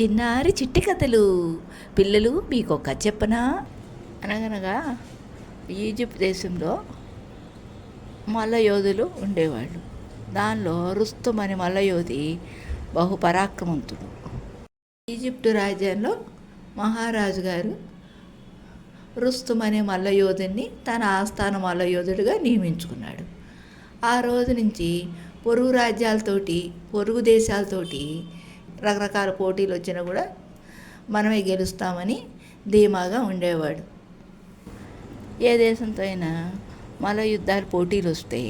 చిన్నారి చిట్టి కథలు. పిల్లలు మీకు ఒక కథ చెప్పనా? అనగనగా ఈజిప్ట్ దేశంలో మల్ల యోధులు ఉండేవాళ్ళు. దానిలో రుస్తుం అనే మల్లయోధి బహు పరాక్రమంతుడు ఈజిప్టు రాజ్యంలో మహారాజు గారు రుస్తుం అనే మల్లయోధుని తన ఆస్థాన మల్లయోధుడిగా నియమించుకున్నాడు. ఆ రోజు నుంచి పొరుగు రాజ్యాలతోటి పొరుగు దేశాలతోటి రకరకాల పోటీలు వచ్చినా కూడా మనమే గెలుస్తామని ధీమాగా ఉండేవాడు. ఏ దేశంతో అయినా మల్ల యుద్ధాలు పోటీలు వస్తే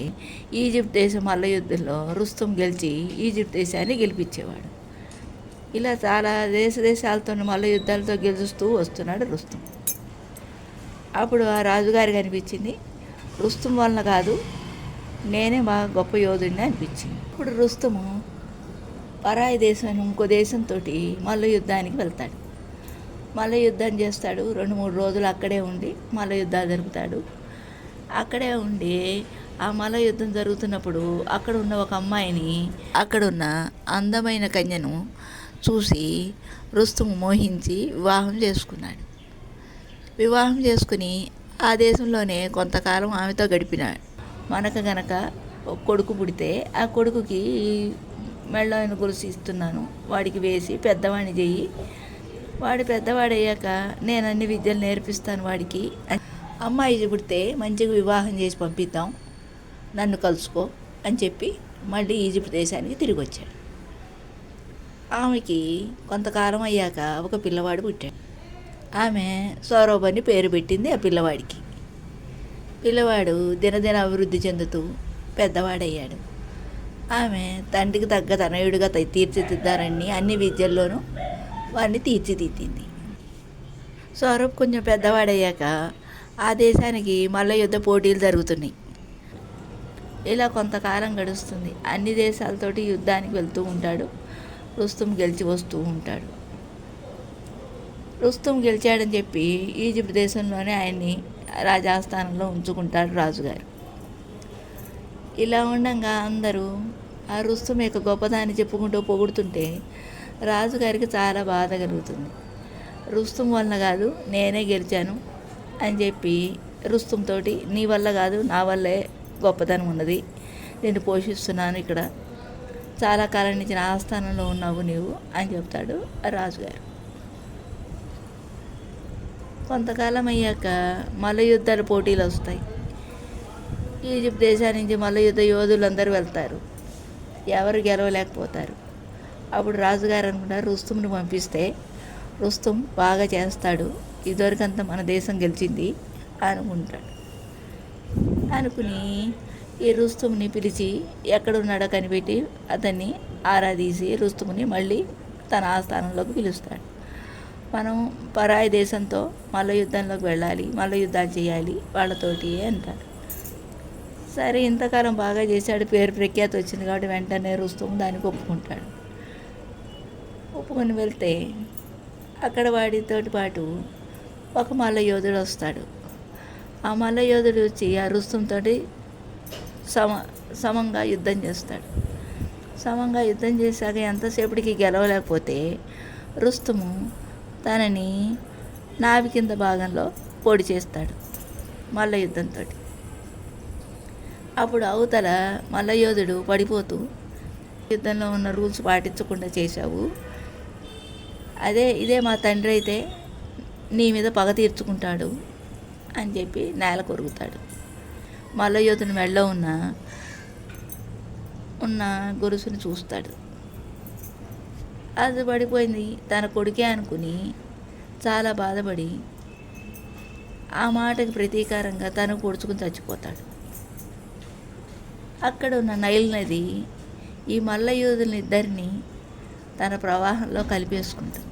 ఈజిప్ట్ దేశం మల్ల యుద్ధంలో రుస్తుం గెలిచి ఈజిప్ట్ దేశాన్ని గెలిపించేవాడు. ఇలా చాలా దేశ దేశాలతో మల్ల యుద్ధాలతో గెలుస్తూ వస్తున్నాడు రుస్తుం అప్పుడు ఆ రాజుగారికి అనిపించింది రుస్తుం వలన కాదు నేనే బాగా గొప్ప యోధుడిని అనిపించింది. ఇప్పుడు రుస్తుము పరాయి దేశం ఇంకో దేశంతో మల్ల యుద్ధానికి వెళ్తాడు. మల్ల యుద్ధం చేస్తాడు. రెండు మూడు రోజులు అక్కడే ఉండి మల్ల యుద్ధాలు జరుపుతాడు. అక్కడే ఉండి ఆ మల్ల యుద్ధం జరుగుతున్నప్పుడు అక్కడ ఉన్న ఒక అమ్మాయిని అక్కడున్న అందమైన కన్యను చూసి రుస్తుము మోహించి వివాహం చేసుకున్నాడు. వివాహం చేసుకుని ఆ దేశంలోనే కొంతకాలం ఆమెతో గడిపినాడు. మనకు గనక కొడుకు పుడితే ఆ కొడుకుకి మెళ్ళైన గొలుసు ఇస్తున్నాను. వాడికి వేసి పెద్దవాడిని చెయ్యి. వాడు పెద్దవాడయ్యాక నేను అన్ని విద్యలు నేర్పిస్తాను వాడికి. అమ్మాయి పుడితే మంచిగా వివాహం చేసి పంపిద్దాం. నన్ను కలుసుకో అని చెప్పి మళ్ళీ ఈజిప్ట్ దేశానికి తిరిగి వచ్చాడు ఆమెకి కొంతకాలం అయ్యాక ఒక పిల్లవాడు పుట్టాడు. ఆమె సౌరభ్ అని పేరు పెట్టింది ఆ పిల్లవాడికి. పిల్లవాడు దినదిన అభివృద్ధి చెందుతూ పెద్దవాడయ్యాడు. ఆమె తండ్రికి తగ్గ తనయుడిగా తీర్చిదిద్దారని అన్ని విద్యల్లోనూ వాడిని తీర్చిదిద్దింది. సౌరభ్ కొంచెం పెద్దవాడయ్యాక ఆ దేశానికి మల్ల యుద్ధ పోటీలు జరుగుతున్నాయి. ఇలా కొంతకాలం గడుస్తుంది. అన్ని దేశాలతోటి యుద్ధానికి వెళ్తూ ఉంటాడు. రుస్తుం గెలిచి వస్తూ ఉంటాడు. రుస్తుం గెలిచాడని చెప్పి ఈజిప్ట్ దేశంలోనే ఆయన్ని రాజాస్థానంలో ఉంచుకుంటాడు రాజుగారు. ఇలా ఉండగా అందరూ ఆ రుస్తుం యొక్క గొప్పదాన్ని చెప్పుకుంటూ పొగుడుతుంటే రాజుగారికి చాలా బాధ కలుగుతుంది. రుస్తుం వలన కాదు నేనే గెలిచాను అని చెప్పి రుస్తుంతో నీ వల్ల కాదు నా వల్లే గొప్పదనం ఉన్నది. నేను పోషిస్తున్నాను ఇక్కడ. చాలా కాలం నుంచి నా ఆస్థానంలో ఉన్నావు నీవు అని చెప్తాడు రాజుగారు. కొంతకాలం అయ్యాక మల యుద్ధాలు పోటీలు వస్తాయి. ఈజిప్ట్ దేశానికి మళ్ళీ మల్ల యుద్ధ యోధులందరూ వెళ్తారు. ఎవరు గెలవలేకపోతారు. అప్పుడు రాజుగారు అనుకున్నారు రుస్తుంని పంపిస్తే రుస్తుం బాగా చేస్తాడు. ఇదివరకంతా మన దేశం గెలిచింది అనుకుంటాడు. అనుకుని ఈ రుస్తుముని పిలిచి ఎక్కడున్నాడో కనిపెట్టి అతన్ని ఆరాధీసి రుస్తుముని మళ్ళీ తన ఆస్థానంలోకి పిలుస్తాడు. మనం పరాయి దేశంతో మల్ల యుద్ధంలోకి వెళ్ళాలి మల్ల యుద్ధాలు చేయాలి వాళ్ళతోటి అంటాడు. సరే ఇంతకాలం బాగా చేశాడు పేరు ప్రఖ్యాతి వచ్చింది కాబట్టి వెంటనే రుస్తుం దానికి ఒప్పుకుంటాడు. ఒప్పుకొని వెళ్తే అక్కడ వాడితోటి పాటు ఒక మల్ల యోధుడు వస్తాడు. ఆ మల్ల యోధుడు వచ్చి ఆ రుస్తుంతో సమ సమంగా యుద్ధం చేస్తాడు. సమంగా యుద్ధం చేశాక ఎంతసేపటికి గెలవలేకపోతే రుస్తుము తనని నావి కింద భాగంలో పొడి చేస్తాడు మల్ల యుద్ధంతో అప్పుడు అవతల మల్లయోధుడు పడిపోతూ యుద్ధంలో ఉన్న రూల్స్ పాటించకుండా చేశావు. అదే ఇదే మా తండ్రి అయితే నీ మీద పగ తీర్చుకుంటాడు అని చెప్పి నేల కొరుగుతాడు మల్లయోధుని మెళ్ళో ఉన్న ఉన్న గొలుసుని చూస్తాడు. అది పడిపోయింది తన కొడుకే అనుకుని చాలా బాధపడి ఆ మాటకి ప్రతీకారంగా తను పొడుచుకుని చచ్చిపోతాడు. అక్కడ ఉన్న నైల్ నది ఈ మల్ల ఇద్దరిని తన ప్రవాహంలో కలిపేసుకుంటుంది.